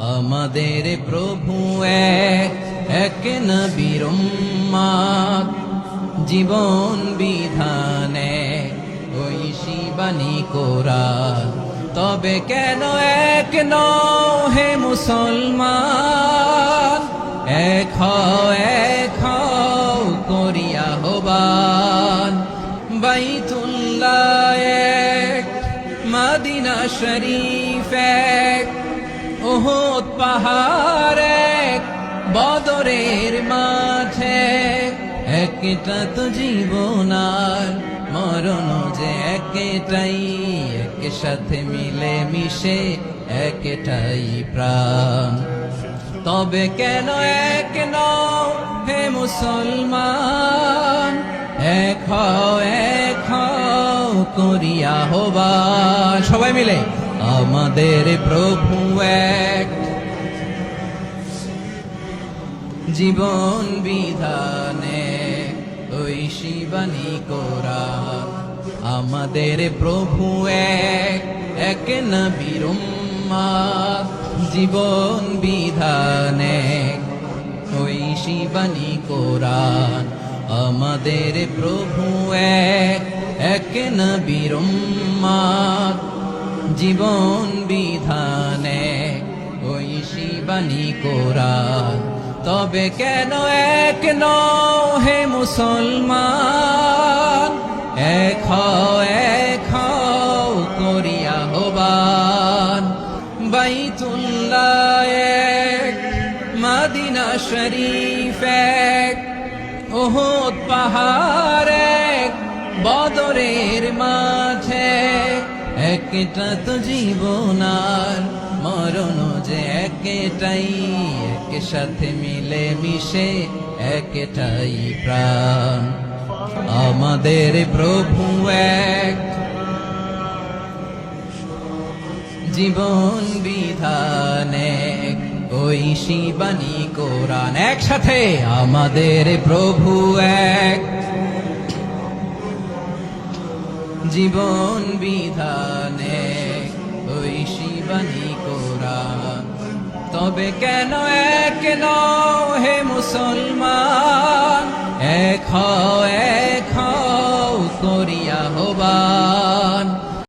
আমাদের প্রভু এক এক নবীর উম্মাদ। জীবন বিধানে ওই শিবানী কোরআন। তবে কেন এক হে মুসলমান? এক এক করিয়া হবান বাইতুল্লাহ এক, মাদিনা শরীফ এক ওহদ পাহাড় বদরের মাঠে একটা তো জীবন আর মরণ যে একটাই এক সাথে মিলে মিশে একটাই প্রাণ। তবে কেন এক হে মুসলমান? এক হও এক হও, করিয়া হবা। সবাই মিলে আমাদের প্রভু এক। জীবন বিধানে ওই শিবানী কোরআন আমাদের প্রভু এক এক নবীর জীবন বিধানে ওই শিবানী কোরআন আমাদের প্রভু এক এক নবীর জীবন বিধানে ওই শিবানী কোরআন তবে কেন এক নও হে মুসলমান? এক এক করিয়া হবান। বাইতুল্লাহ এক, মাদিনা শরীফ এক ওহদ পাহাড় এক, বদরের মাঝে একটা তো জীবন আর মরণ যে একটাই এক সাথে মিলে মিশে একটাই প্রাণ। আমাদের প্রভু এক। জীবন বিধানে ওই শিবানী কোরআন একসাথে আমাদের প্রভু এক। জীবন বিধানে শিবানী কোরআন তবে কেন এক নও হে মুসলমান? এক হও এক হও করিয়া হবান